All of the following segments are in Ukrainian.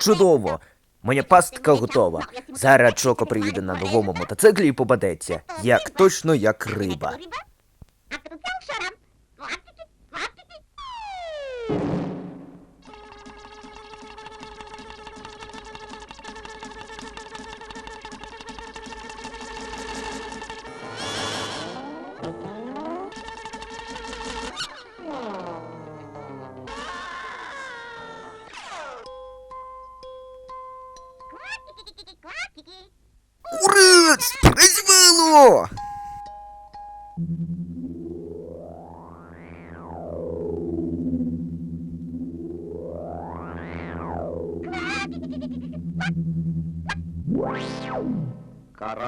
Чудово! Моя пастка готова. Зараз Чоко приїде на новому мотоциклі і попадеться. Як точно як риба.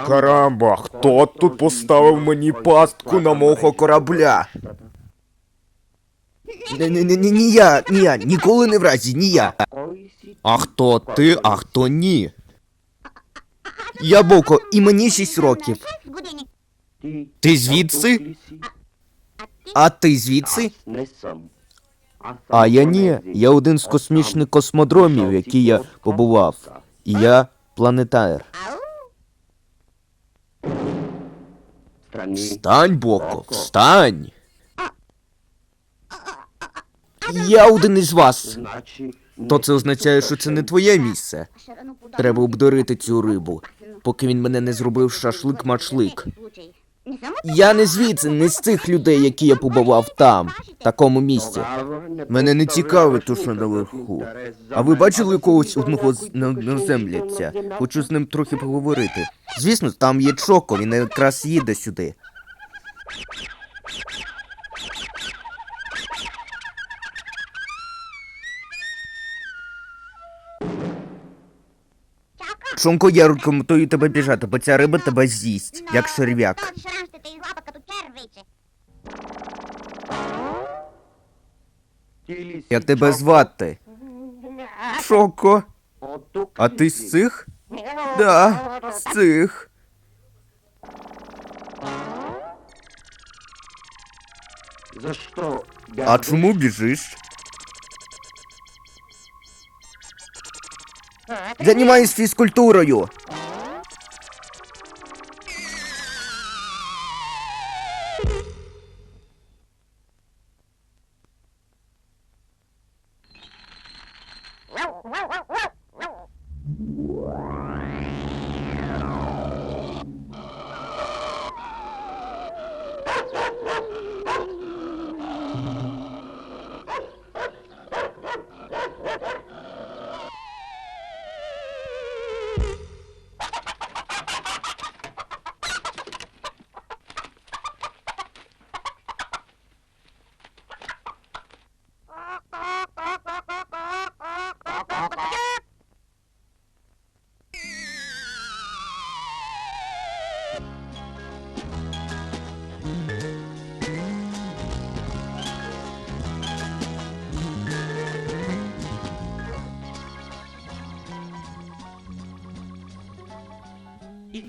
Карамба, хто тут поставив мені пастку на мого корабля? Не, не, не, не, ні я, ні я, ніколи не в разі, ні я. А хто ти, а хто ні? Я Боко, і мені 6 років. Ти звідси? А ти звідси? А я ні. Я один з космічних космодромів, які я побував. І я планетар. Встань, Боко, встань. Я один із вас. То це означає, що це не твоє місце. Треба обдурити цю рибу, поки він мене не зробив шашлик-машлик. Я не звідси, не з цих людей, які я побував там, в такому місці. Мене не цікавить то, що наверху. А ви бачили когось одного з на- наземляця? Хочу з ним трохи поговорити. Звісно, там є Чоко, він якраз їде сюди. Чонко, я рекомендую тебе біжати, бо ця риба тебе з'їсть, як черв'як. Як тебе звати? Чоко. А ти з цих? Да, з цих. За що? А чому біжиш? Займаюсь фізкультурою.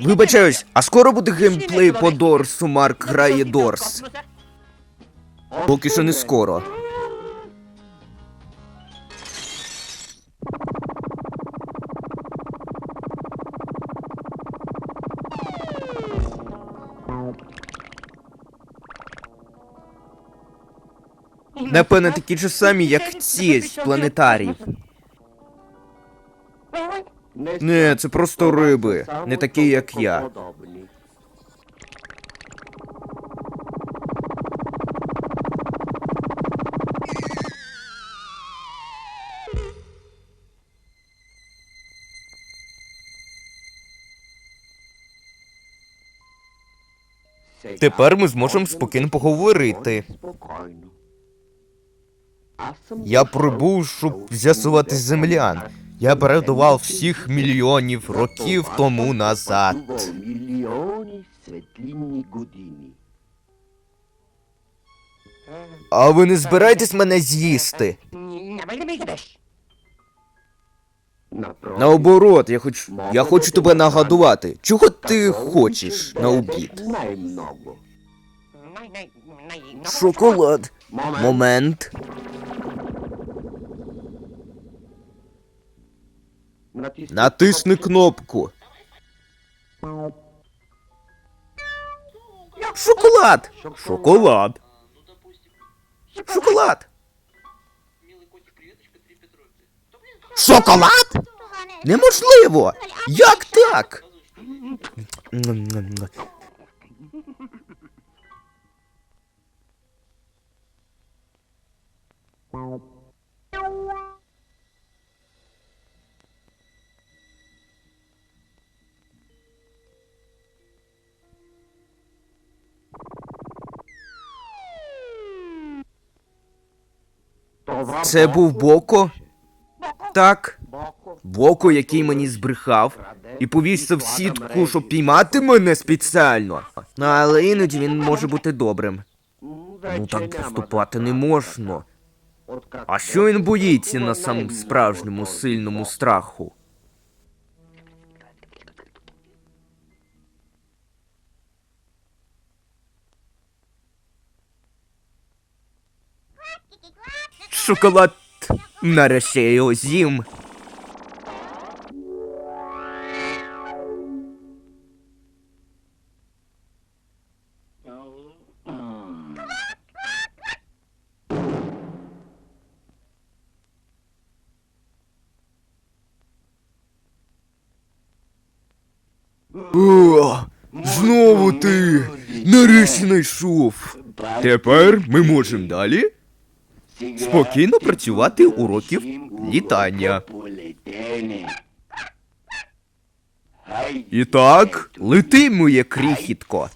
Вибачаюсь, а скоро буде геймплей по Дорсу Марк грає Дорс. Поки що не скоро. Напевно, такі ж самі, як ці з планетарів. Не, це просто риби, не такі, як я. Тепер ми зможемо спокійно поговорити. Я прибув, щоб з'ясувати землян. Я передував всіх мільйонів років тому назад. А ви не збираєтесь мене з'їсти? Наоборот, я хочу. Я хочу тебе нагодувати. Чого ти хочеш на обід? Шоколад. Момент. Натисни, Натисни кнопку. Шоколад! Шоколад! Шоколад! Шоколад? Неможливо! Як так? Това Це був Боко? Так. Боко. Який мені збрехав, і повісив в сітку, щоб піймати мене спеціально. Ну, але іноді він може бути добрим. Ну так поступати не можна. А що він боїться на самому справжньому сильному страху? Шоколад. Нарешті я його з'їм. О, знову ти! Нарешті знайшов. Тепер ми можемо далі Спокійно працювати уроків літання. І так, лети, моє крихітко.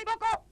い箱